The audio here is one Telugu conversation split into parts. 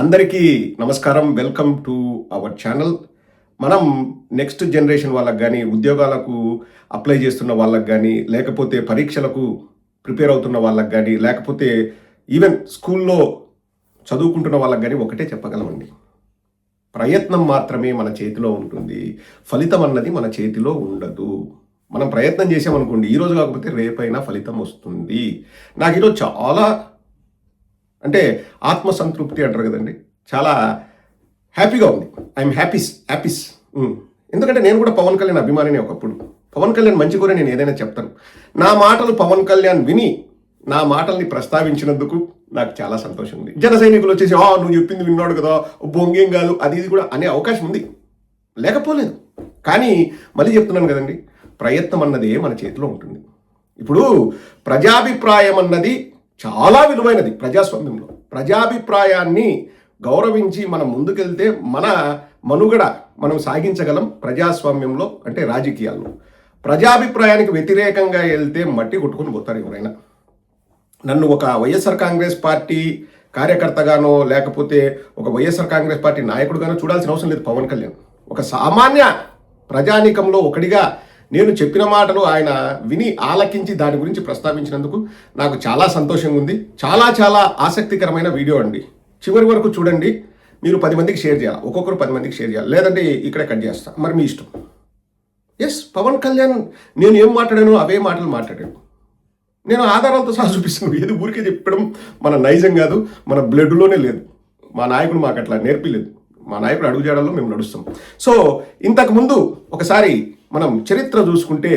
అందరికీ నమస్కారం. వెల్కమ్ టు అవర్ ఛానల్ మనం నెక్స్ట్ జనరేషన్ వాళ్ళకి కానీ ఉద్యోగాలకు అప్లై చేస్తున్న వాళ్ళకి కానీ లేకపోతే పరీక్షలకు ప్రిపేర్ అవుతున్న వాళ్ళకి కానీ లేకపోతే ఈవెన్ స్కూల్లో చదువుకుంటున్న వాళ్ళకి కానీ ఒకటే చెప్పగలమండి. ప్రయత్నం మాత్రమే మన చేతిలో ఉంటుంది. ఫలితం అన్నది మన చేతిలో ఉండదు. మనం ప్రయత్నం చేసామనుకోండి ఈరోజు కాకపోతే రేపైనా ఫలితం వస్తుంది. నాకు ఈరోజు చాలా అంటే ఆత్మసంతృప్తి అంటారు కదండి. చాలా హ్యాపీగా ఉంది. ఐఎమ్ హ్యాపీస్ హ్యాపీస్ ఎందుకంటే నేను కూడా పవన్ కళ్యాణ్ అభిమానిని ఒకప్పుడు. పవన్ కళ్యాణ్ మంచి కూడా నేను ఏదైనా చెప్తాను. నా మాటలు పవన్ కళ్యాణ్ విని నా మాటల్ని ప్రస్తావించినందుకు నాకు చాలా సంతోషం ఉంది. జన సైనికులు వచ్చేసి ఆ నువ్వు చెప్పింది విన్నాడు కదా బొంగేం కాదు అది ఇది కూడా అనే అవకాశం ఉంది. లేకపోలేదు. కానీ మళ్ళీ చెప్తున్నాను కదండి ప్రయత్నం అన్నదే మన చేతిలో ఉంటుంది. ఇప్పుడు ప్రజాభిప్రాయం అన్నది చాలా విలువైనది ప్రజాస్వామ్యంలో. ప్రజాభిప్రాయాన్ని గౌరవించి మనం ముందుకెళ్తే మన మనుగడ మనం సాగించగలం ప్రజాస్వామ్యంలో అంటే రాజకీయాల్లో. ప్రజాభిప్రాయానికి వ్యతిరేకంగా వెళ్తే మట్టి కొట్టుకుని పోతారు ఎవరైనా. నన్ను ఒక వైఎస్ఆర్ కాంగ్రెస్ పార్టీ కార్యకర్తగానో లేకపోతే ఒక వైఎస్ఆర్ కాంగ్రెస్ పార్టీ నాయకుడుగానో చూడాల్సిన అవసరం లేదు పవన్ కళ్యాణ్. ఒక సామాన్య ప్రజానీకంలో ఒకటిగా నేను చెప్పిన మాటలు ఆయన విని ఆలకించి దాని గురించి ప్రస్తావించినందుకు నాకు చాలా సంతోషంగా ఉంది చాలా చాలా ఆసక్తికరమైన వీడియో అండి. చివరి వరకు చూడండి. మీరు పది మందికి షేర్ చేయాలి? ఒక్కొక్కరు పది మందికి షేర్ చేయాలి? లేదంటే ఇక్కడే కట్ చేస్తా. మరి మీ ఇష్టం. ఎస్ పవన్ కళ్యాణ్ నేను ఏం మాట్లాడాను అవే మాటలు మాట్లాడాను నేను ఆధారాలతో సహా చూపిస్తున్నాను ఏది ఊరికే చెప్పడం మన నైజం కాదు. మన బ్లడ్లోనే లేదు. మా నాయకుడు మాకు అట్లా నేర్పిలేదు. మా నాయకుడు అడుగు చేయడంలో మేము నడుస్తాం. సో ఇంతకుముందు ఒకసారి మనం చరిత్ర చూసుకుంటే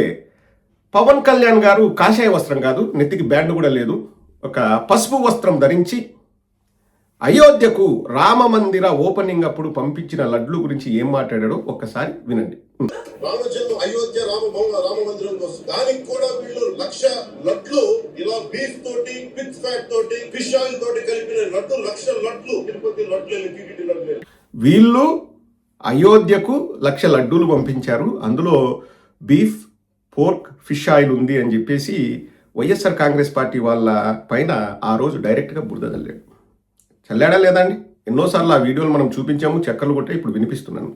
పవన్ కళ్యాణ్ గారు కాషాయ వస్త్రం కాదు నెత్తికి బ్యాండ్ కూడా లేదు. ఒక పసుపు వస్త్రం ధరించి అయోధ్యకు రామ మందిర ఓపెనింగ్ అప్పుడు పంపించిన లడ్లు గురించి ఏం మాట్లాడాడో ఒక్కసారి వినండి. రామచంద్ర అయోధ్య రామ భవన రామ మందిరం కోసం. దానికి కూడా వీళ్ళు లక్ష లడ్లు ఇలా బీఫ్ తోటి విత్ ఫ్యాట్ తోటి ఫిష్ ఆయిల్ తోటి కలిపిన లడ్లు లక్ష లడ్లు తిరుపతి లడ్లు టీటీడీ లడ్లు. వీళ్ళు అయోధ్యకు లక్ష లడ్డూలు పంపించారు. అందులో బీఫ్ పోర్క్ ఫిష్ ఆయిల్ ఉంది అని చెప్పేసి వైఎస్ఆర్ కాంగ్రెస్ పార్టీ వాళ్ళ పైన ఆ రోజు డైరెక్ట్గా బురద చల్లాడు చల్లాడా లేదండి ఎన్నోసార్లు ఆ వీడియోలు మనం చూపించాము చెక్కలు కొట్టే ఇప్పుడు వినిపిస్తున్నాను.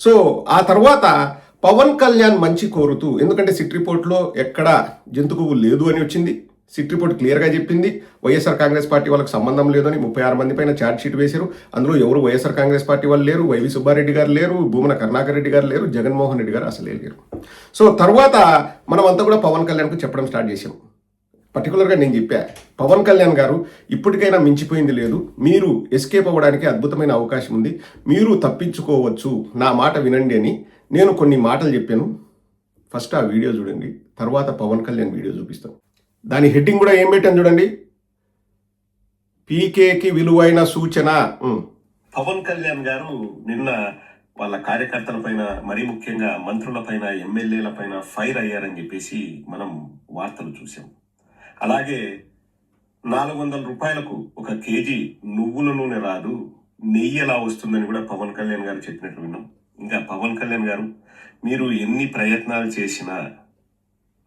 సో ఆ తర్వాత పవన్ కళ్యాణ్ మంచి కోరుతూ ఎందుకంటే సిట్ రిపోర్ట్లో ఎక్కడ జంతు లేదు అని వచ్చింది. సిట్ రిపోర్ట్ క్లియర్గా చెప్పింది. వైఎస్ఆర్ కాంగ్రెస్ పార్టీ వాళ్ళకి సంబంధం లేదని ముప్పై ఆరు మంది పైన ఛార్జ్ షీట్ వేశారు. అందులో ఎవరు వైఎస్ఆర్ కాంగ్రెస్ పార్టీ వాళ్ళు లేరు? వైవి సుబ్బారెడ్డి గారు లేరు. భూమన కరుణాకర్ రెడ్డి గారు లేరు. జగన్మోహన్ రెడ్డి గారు అసలే లేరు. సో తర్వాత మనం అంతా కూడా పవన్ కళ్యాణ్కు చెప్పడం స్టార్ట్ చేసాం పర్టికులర్గా నేను చెప్పా పవన్ కళ్యాణ్ గారు ఇప్పటికైనా మించిపోయింది లేదు. మీరు ఎస్కేప్ అవ్వడానికి అద్భుతమైన అవకాశం ఉంది. మీరు తప్పించుకోవచ్చు. నా మాట వినండి అని నేను కొన్ని మాటలు చెప్పాను. ఫస్ట్ ఆ వీడియో చూడండి. తర్వాత పవన్ కళ్యాణ్ వీడియో చూపిస్తాం. దాని హెడ్డింగ్ కూడా ఏం పెట్టాను చూడండి. పీకేకి విలువైన సూచన. పవన్ కళ్యాణ్ గారు నిన్న వాళ్ళ కార్యకర్తల పైన మరీ ముఖ్యంగా మంత్రుల పైన ఎమ్మెల్యేల పైన ఫైర్ అయ్యారని చెప్పేసి మనం వార్తలు చూసాం అలాగే నాలుగు వందల రూపాయలకు ఒక కేజీ నువ్వుల నూనె రాదు నెయ్యి ఎలా వస్తుందని కూడా పవన్ కళ్యాణ్ గారు చెప్పినట్టు విన్నాం. ఇంకా పవన్ కళ్యాణ్ గారు మీరు ఎన్ని ప్రయత్నాలు చేసినా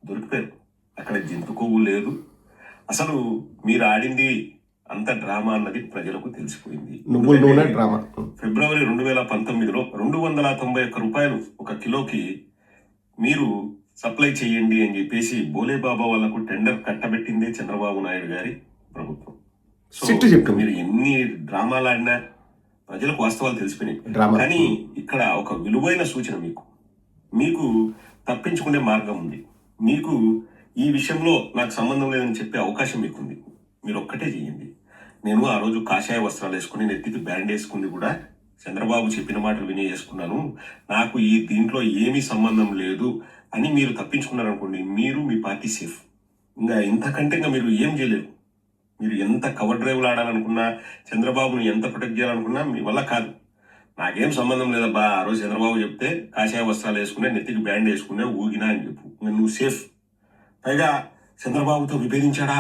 దొరికిపోయారు. అక్కడ జంతు కొవ్వు లేదు అసలు మీరు ఆడింది అంత డ్రామా అన్నది ప్రజలకు తెలిసిపోయింది డ్రామా. ఫిబ్రవరి రెండు వేల పంతొమ్మిదిలో రెండు వందల తొంభై ఒక్క రూపాయలు ఒక కిలోకి మీరు సప్లై చేయండి అని చెప్పేసి బోలేబాబా వాళ్ళకు టెండర్ కట్టబెట్టిందే చంద్రబాబు నాయుడు గారి ప్రభుత్వం సో. మీరు ఎన్ని డ్రామాలు ఆడినా ప్రజలకు వాస్తవాలు తెలిసిపోయినాయి. కానీ ఇక్కడ ఒక విలువైన సూచన మీకు మీకు తప్పించుకునే మార్గం ఉంది మీకు ఈ విషయంలో నాకు సంబంధం లేదని చెప్పే అవకాశం మీకుంది. మీరు ఒక్కటే చేయండి నేను ఆ రోజు కాషాయ వస్త్రాలు వేసుకుని నెత్తికి బ్యాండ్ వేసుకుంది కూడా చంద్రబాబు చెప్పిన మాటలు విని వేసుకున్నాను నాకు ఈ దీంట్లో ఏమీ సంబంధం లేదు అని మీరు తప్పించుకున్నారనుకోండి మీరు మీ పార్టీ సేఫ్. ఇంకా ఇంతకంటే ఇంకా మీరు ఏం చేయలేరు. మీరు ఎంత కవర్ డ్రైవ్లు ఆడాలనుకున్నా చంద్రబాబుని ఎంత ప్రొటెక్ట్ చేయాలనుకున్నా మీ వల్ల కాదు. నాకేం సంబంధం లేదబ్బా ఆ రోజు చంద్రబాబు చెప్తే కాషాయ వస్త్రాలు వేసుకునే నెత్తికి బ్యాండ్ వేసుకునే ఊగినా అని చెప్పు. నువ్వు సేఫ్. పైగా చంద్రబాబుతో విభేదించాడా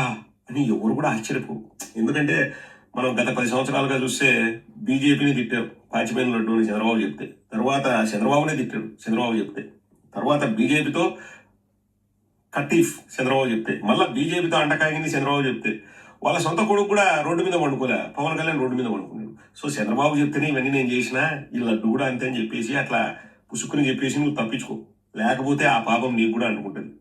అని ఎవరు కూడా ఆశ్చర్యపో ఎందుకంటే మనం గత పది సంవత్సరాలుగా చూస్తే బీజేపీని తిట్టారు. పాచిపోయిన లడ్డు అని చంద్రబాబు చెప్తే. తర్వాత చంద్రబాబునే తిట్టాడు. చంద్రబాబు చెప్తే. తర్వాత బీజేపీతో కటీఫ్ చంద్రబాబు చెప్తే. మళ్ళీ బీజేపీతో అంటకాగింది చంద్రబాబు చెప్తే. వాళ్ళ సొంత కొడుకు కూడా రోడ్డు మీద వండుకోలే పవన్ కళ్యాణ్ రోడ్డు మీద వండుకున్నాడు సో చంద్రబాబు చెప్తేనే ఇవన్నీ నేను చేసినా ఈ లడ్డు కూడా అంతే అని చెప్పేసి అట్లా పుసుక్కుని చెప్పేసి నువ్వు తప్పించుకో. లేకపోతే ఆ పాపం నీకు కూడా అనుకుంటుంది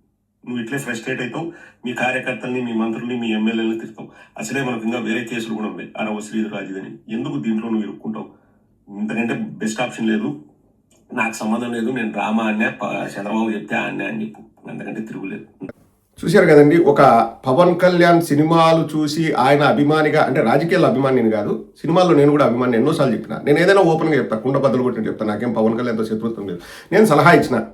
నువ్వు ఇట్లే ఫ్రస్ట్రేట్ అవుతావు మీ కార్యకర్తల్ని మీ మంత్రుల్ని మీ ఎమ్మెల్యేలను తిరుగుతావు అసలే మనకు ఇంకా వేరే కేసులు కూడా ఉన్నాయి. అనవ శ్రీధర్ రాజుదని ఎందుకు దీంట్లో నువ్వు ఇరుక్కుంటావు? ఇంతకంటే బెస్ట్ ఆప్షన్ లేదు. నాకు సంబంధం లేదు. నేను డ్రామా అన్నా ప- చంద్రబాబు చెప్తే అన్నా అని చెప్పు. అంతకంటే తిరుగులేదు. చూశారు కదండి ఒక పవన్ కళ్యాణ్ సినిమాలు చూసి ఆయన అభిమానిగా అంటే రాజకీయాల అభిమానిని కాదు సినిమాల్లో నేను కూడా అభిమాని ఎన్నోసార్లు చెప్పిన. నేను ఏదైనా ఓపెన్గా చెప్తాను కుండ బద్దలు కొట్టిన చెప్తాను నాకేం పవన్ కళ్యాణ్తో శత్రుత్వం లేదు. నేను సలహా ఇచ్చిన.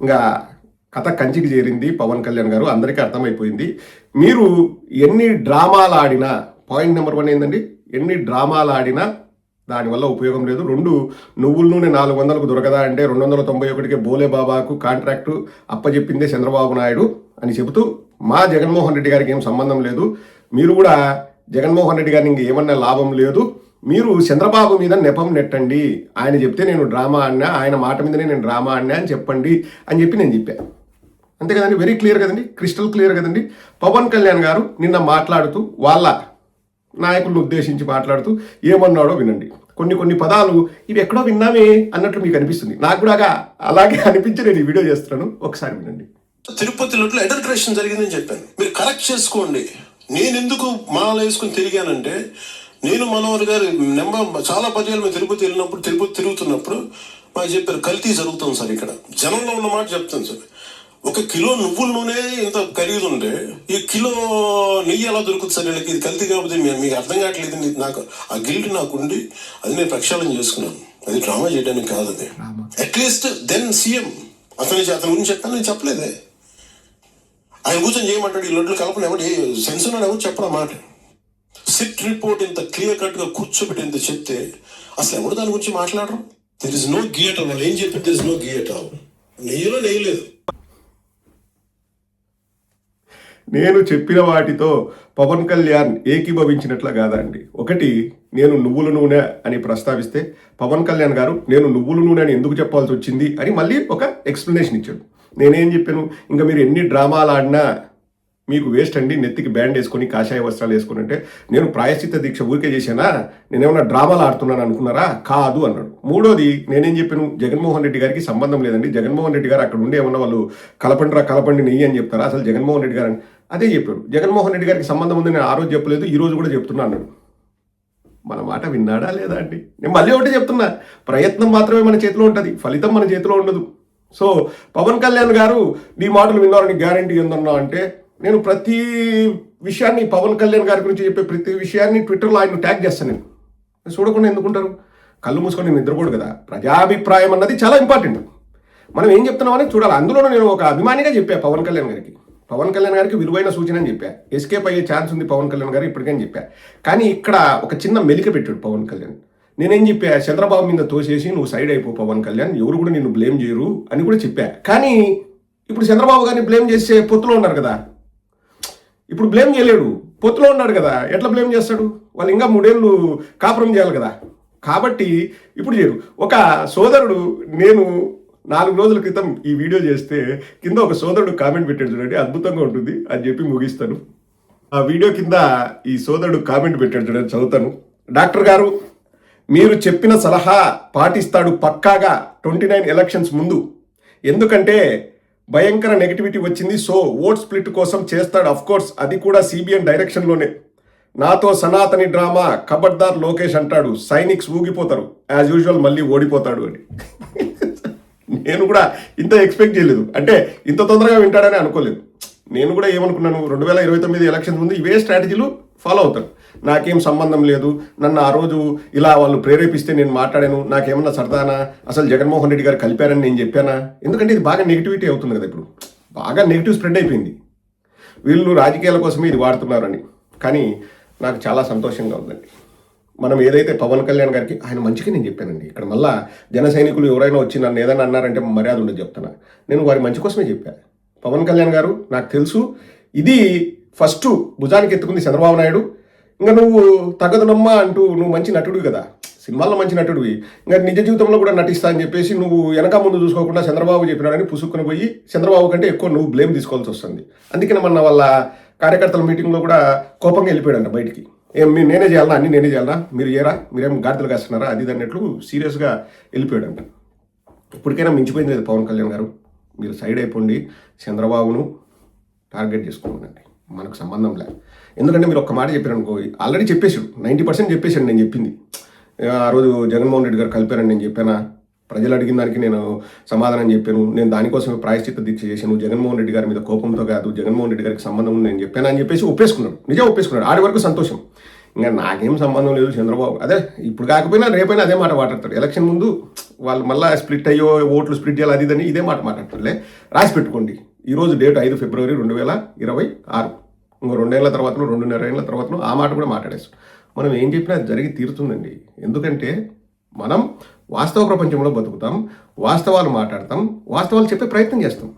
ఇంకా కథ కంచికి చేరింది పవన్ కళ్యాణ్ గారు. అందరికీ అర్థమైపోయింది. మీరు ఎన్ని డ్రామాలు ఆడినా పాయింట్ నెంబర్ వన్ ఏంటండి ఎన్ని డ్రామాలు ఆడినా దానివల్ల ఉపయోగం లేదు. రెండు నువ్వుల నూనె నాలుగు వందలకు దొరకదా అంటే రెండు వందల తొంభై ఒకటికి బోలే బాబాకు కాంట్రాక్టు అప్పజెప్పిందే చంద్రబాబు నాయుడు అని చెబుతూ మా జగన్మోహన్ రెడ్డి గారికి ఏం సంబంధం లేదు. మీరు కూడా జగన్మోహన్ రెడ్డి గారికి ఏమన్నా లాభం లేదు. మీరు చంద్రబాబు మీద నెపం నెట్టండి. ఆయన చెప్తే నేను డ్రామా ఆడినా ఆయన మాట మీదనే నేను డ్రామా ఆడినా అని చెప్పండి అని చెప్పి నేను చెప్పాను అంతే కదండి వెరీ క్లియర్ కదండి క్రిస్టల్ క్లియర్ కదండి. పవన్ కళ్యాణ్ గారు నిన్న మాట్లాడుతూ వాళ్ళ నాయకులను ఉద్దేశించి మాట్లాడుతూ ఏమన్నాడో వినండి. కొన్ని కొన్ని పదాలు ఇవి ఎక్కడో విన్నామే అన్నట్లు మీకు అనిపిస్తుంది. నాకు కూడా అలాగే అనిపించి నేను ఈ వీడియో చేస్తున్నాను. ఒకసారి వినండి. తిరుపతి లొట్లో అడల్ట్రేషన్ జరిగిందని చెప్పాను. మీరు కరెక్ట్ చేసుకోండి. నేను ఎందుకు మాల వేసుకుని తిరిగానంటే నేను మనోహర్ గారు నెంబర్ చాలా పర్యాలు మేము తిరుపతి వెళ్ళినప్పుడు తిరుపతి తిరుగుతున్నప్పుడు మాకు చెప్పారు కల్తీ జరుగుతుంది సార్ ఇక్కడ. జనంలో ఉన్న మాట చెప్తాను సార్. ఒక కిలో నువ్వుల నూనె ఇంత ఖరీదుంటే ఈ కిలో నెయ్యి ఎలా దొరుకుతుంది సార్? వీళ్ళకి ఇది కల్తీ మీ- మీకు అర్థం కావట్లేదు నాకు ఆ గిల్ట్ నాకుండి అది నేను ప్రక్షాళన చేసుకున్నాను. అది డ్రామా చేయడానికి కాదు అది. At least then CM. అతని అతని గురించి చెప్పాను నేను చెప్పలేదే. ఆయన కూర్చొని చేయమంటాడు ఈ లొడ్లు కలపని ఎవడు? సెన్స్ ఉన్నాడు ఎవరు చెప్పడం మాట. సిట్ రిపోర్ట్ ఇంత క్లియర్ కట్గా కూర్చోబెట్టి ఇంత చెప్తే అసలు ఎవడు దాని గురించి మాట్లాడరు? దెర్ ఇస్ నో గియట్ వాళ్ళు ఏం చెప్పి దెర్ ఇస్ నో గియట్ నెయ్యిలో నెయ్యి లేదు నేను చెప్పిన వాటితో పవన్ కళ్యాణ్ ఏకీభవించినట్ల కాదండి. ఒకటి నేను నువ్వుల నూనె అని ప్రస్తావిస్తే పవన్ కళ్యాణ్ గారు నేను నువ్వుల నూనె అని ఎందుకు చెప్పాల్సి వచ్చింది అని మళ్ళీ ఒక ఎక్స్ప్లెనేషన్ ఇచ్చాడు. నేనేం చెప్పాను? ఇంకా మీరు ఎన్ని డ్రామాలు ఆడినా మీకు వేస్ట్ అండి. నెత్తికి బ్యాండ్ వేసుకొని కాషాయ వస్త్రాలు వేసుకుని అంటే నేను ప్రాయశ్చిత దీక్ష ఊరికే చేశానా? నేనేమన్నా డ్రామాలు ఆడుతున్నాను అనుకున్నారా? కాదు అన్నాడు. మూడోది నేనేం చెప్పాను? జగన్మోహన్ రెడ్డి గారికి సంబంధం లేదండి. జగన్మోహన్ రెడ్డి గారు అక్కడ ఉండి ఏమన్నా వాళ్ళు కలపండిరా కలపండి నెయ్యి అని చెప్తారా? అసలు జగన్మోహన్ రెడ్డి గారు అదే చెప్పారు జగన్మోహన్ రెడ్డి గారికి సంబంధం ఉంది నేను ఆ రోజు చెప్పలేదు ఈ రోజు కూడా చెప్తున్నా అన్నాడు. మన మాట విన్నాడా లేదా అండి? నేను మళ్ళీ ఒకటి చెప్తున్నా ప్రయత్నం మాత్రమే మన చేతిలో ఉంటుంది ఫలితం మన చేతిలో ఉండదు. సో పవన్ కళ్యాణ్ గారు నీ మాటలు విన్నారని గ్యారంటీ ఏందన్నా అంటే నేను ప్రతి విషయాన్ని పవన్ కళ్యాణ్ గారి గురించి చెప్పే ప్రతి విషయాన్ని ట్విట్టర్లో ఆయన ట్యాగ్ చేస్తాను నేను. చూడకుండా ఎందుకుంటారు? కళ్ళు మూసుకొని నేను నిద్రపోడు కదా. ప్రజాభిప్రాయం అన్నది చాలా ఇంపార్టెంట్ మనం ఏం చెప్తున్నామని చూడాలి. అందులోనూ నేను ఒక అభిమానిగా చెప్పా పవన్ కళ్యాణ్ గారికి. పవన్ కళ్యాణ్ గారికి విలువైన సూచన అని చెప్పా. ఎస్కేప్ అయ్యే ఛాన్స్ ఉంది పవన్ కళ్యాణ్ గారు ఇప్పటికని చెప్పా. కానీ ఇక్కడ ఒక చిన్న మెలిక పెట్టాడు పవన్ కళ్యాణ్. నేనేం చెప్పా చంద్రబాబు మీద తోసేసి నువ్వు సైడ్ అయిపో పవన్ కళ్యాణ్ ఎవరు కూడా నిన్ను బ్లేమ్ చేయరు అని కూడా చెప్పా. కానీ ఇప్పుడు చంద్రబాబు గారిని బ్లేమ్ చేసే పొత్తులో ఉన్నారు కదా. ఇప్పుడు బ్లేమ్ చేయలేడు పొత్తులో ఉన్నాడు కదా. ఎట్లా బ్లేమ్ చేస్తాడు? వాళ్ళు ఇంకా మూడేళ్ళు కాపురం చేయాలి కదా. కాబట్టి ఇప్పుడు చేయరు. ఒక సోదరుడు నేను నాలుగు రోజుల క్రితం ఈ వీడియో చేస్తే కింద ఒక సోదరుడు కామెంట్ పెట్టాడు చూడండి అద్భుతంగా ఉంటుంది అని చెప్పి ముగిస్తాను. ఆ వీడియో కింద ఈ సోదరుడు కామెంట్ పెట్టాడు చూడండి చదువుతాను. డాక్టర్ గారు మీరు చెప్పిన సలహా పాటిస్తాడు పక్కాగా ట్వంటీ నైన్ ఎలక్షన్స్ ముందు. ఎందుకంటే భయంకర నెగిటివిటీ వచ్చింది సో ఓట్ స్ప్లిట్ కోసం చేస్తాడు అఫ్ కోర్స్ అది కూడా సిబిఎన్ డైరెక్షన్లోనే. నాతో సనాతని డ్రామా కబడ్దార్ లోకేష్ అంటాడు సైనిక్స్ ఊగిపోతారు యాజ్ యూజువల్ మళ్ళీ ఓడిపోతాడు అని. నేను కూడా ఇంత ఎక్స్పెక్ట్ చేయలేదు. అంటే ఇంత తొందరగా వింటాడని అనుకోలేదు. నేను కూడా ఏమనుకున్నాను రెండు వేల ఇరవై తొమ్మిది ఎలక్షన్ ముందు ఇవే స్ట్రాటజీలు ఫాలో అవుతాను. నాకేం సంబంధం లేదు. నన్ను ఆ రోజు ఇలా వాళ్ళు ప్రేరేపిస్తే నేను మాట్లాడాను. నాకేమన్నా సరదానా? అసలు జగన్మోహన్ రెడ్డి గారు కలిపారని నేను చెప్పానా? ఎందుకంటే ఇది బాగా నెగిటివిటీ అవుతుంది కదా ఇప్పుడు. బాగా నెగిటివ్ స్ప్రెడ్ అయిపోయింది. వీళ్ళు రాజకీయాల కోసమే ఇది వాడుతున్నారని కానీ నాకు చాలా సంతోషంగా ఉందండి. మనం ఏదైతే పవన్ కళ్యాణ్ గారికి ఆయన మంచిగా నేను చెప్పానండి. ఇక్కడ మళ్ళా జన సైనికులు ఎవరైనా వచ్చి నన్ను ఏదైనా అన్నారంటే మర్యాద ఉండదు చెప్తాను నేను వారి మంచి కోసమే చెప్పాను పవన్ కళ్యాణ్ గారు నాకు తెలుసు ఇది ఫస్ట్ భుజానికి ఎత్తుకుంది చంద్రబాబు నాయుడు. ఇంకా నువ్వు తగ్గదునమ్మా అంటూ నువ్వు మంచి నటుడు కదా. సినిమాల్లో మంచి నటుడివి. ఇంకా నిజ జీవితంలో కూడా నటిస్తా అని చెప్పేసి నువ్వు వెనక ముందు చూసుకోకుండా చంద్రబాబు చెప్పినాడని పుసుక్కుని పోయి చంద్రబాబు కంటే ఎక్కువ నువ్వు బ్లేమ్ తీసుకోవాల్సి వస్తుంది. అందుకని మన వాళ్ళ కార్యకర్తల మీటింగ్లో కూడా కోపంగా వెళ్ళిపోయాడంట బయటికి. ఏం మీరు నేనే చేయాలా అన్ని నేనే చేయాలా మీరు చేయరా మీరేం గాడిదలు కాస్తున్నారా? అది అన్నట్లు సీరియస్గా వెళ్ళిపోయాడు అంట ఇప్పటికైనా మించిపోయింది లేదు పవన్ కళ్యాణ్ గారు. మీరు సైడ్ అయిపోండి. చంద్రబాబును టార్గెట్ చేసుకోండి. మనకు సంబంధం లేదు ఎందుకంటే మీరు ఒక్క మాట చెప్పారు అనుకో ఆల్రెడీ చెప్పేశాడు. నైంటీ పర్సెంట్ చెప్పేశాడు నేను చెప్పింది. ఆ రోజు జగన్మోహన్ రెడ్డి గారు కలిపారని నేను చెప్పానా? ప్రజలు అడిగిన దానికి నేను సమాధానం చెప్పాను. నేను దానికోసమే ప్రాయశ్చిత్త దీక్ష చేశాను. జగన్మోహన్ రెడ్డి గారి మీద కోపంతో కాదు జగన్మోహన్ రెడ్డి గారికి సంబంధం ఉంది నేను చెప్పాను అని చెప్పేసి ఒప్పేసుకున్నాడు. నిజం ఒప్పేసుకున్నాడు. ఆడి వరకు సంతోషం. ఇంకా నాకేం సంబంధం లేదు చంద్రబాబు. అదే ఇప్పుడు కాకపోయినా రేపైనా అదే మాట మాట్లాడతాడు. ఎలక్షన్ ముందు వాళ్ళు మళ్ళీ స్ప్లిట్ అయ్యో ఓట్లు స్ప్లిట్ చేయాలి అది ఇదని ఇదే మాట మాట్లాడతాడులే. రాసి పెట్టుకోండి. ఈరోజు డేట్ ఐదు ఫిబ్రవరి రెండు వేల ఇరవై ఆరు. ఇంకో రెండేళ్ళ తర్వాత రెండున్నర ఏళ్ళ తర్వాత ఆ మాట కూడా మాట్లాడేస్తాం మనం ఏం చెప్పినా అది జరిగి తీరుతుందండి. ఎందుకంటే మనం వాస్తవ ప్రపంచంలో బతుకుతాం వాస్తవాలు మాట్లాడతాం వాస్తవాలు చెప్పే ప్రయత్నం చేస్తాం.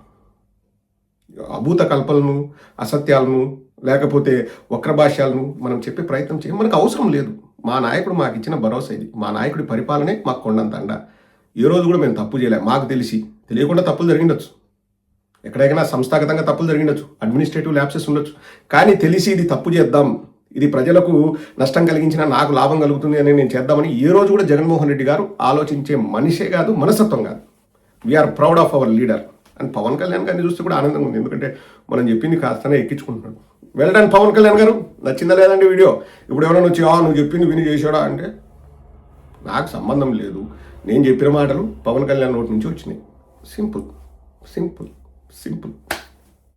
అభూత కల్పలను అసత్యాలను లేకపోతే వక్రభాష్యాలను మనం చెప్పే ప్రయత్నం చేయం. మనకు అవసరం లేదు. మా నాయకుడు మాకు ఇచ్చిన భరోసా ఇది. మా నాయకుడి పరిపాలనే మాకు కొండంత అండ ఈ రోజు కూడా మేము తప్పు చేయలేం. మాకు తెలిసి తెలియకుండా తప్పులు జరిగిండొచ్చు. ఎక్కడైనా సంస్థాగతంగా తప్పులు జరిగిండొచ్చు. అడ్మినిస్ట్రేటివ్ ల్యాప్సెస్ ఉండొచ్చు. కానీ తెలిసి ఇది తప్పు చేద్దాం. ఇది ప్రజలకు నష్టం కలిగించిన నాకు లాభం కలుగుతుంది అని నేను చేద్దామని ఏ రోజు కూడా జగన్మోహన్ రెడ్డి గారు ఆలోచించే మనిషే కాదు మనస్తత్వం కాదు. We're proud of our leader and Pawan Kalyan గారిని చూస్తే కూడా ఆనందంగా ఉంది. ఎందుకంటే మనం చెప్పింది కాస్తనే ఎక్కించుకుంటున్నాడు. వెళ్ళడానికి పవన్ కళ్యాణ్ గారు. నచ్చిందా లేదండి వీడియో? ఇప్పుడు ఎవరైనా వచ్చి నువ్వు చెప్పింది విని చేసాడా అంటే నాకు సంబంధం లేదు. నేను చెప్పిన మాటలు పవన్ కళ్యాణ్ నోటి నుంచి వచ్చినాయి. Simple simple simple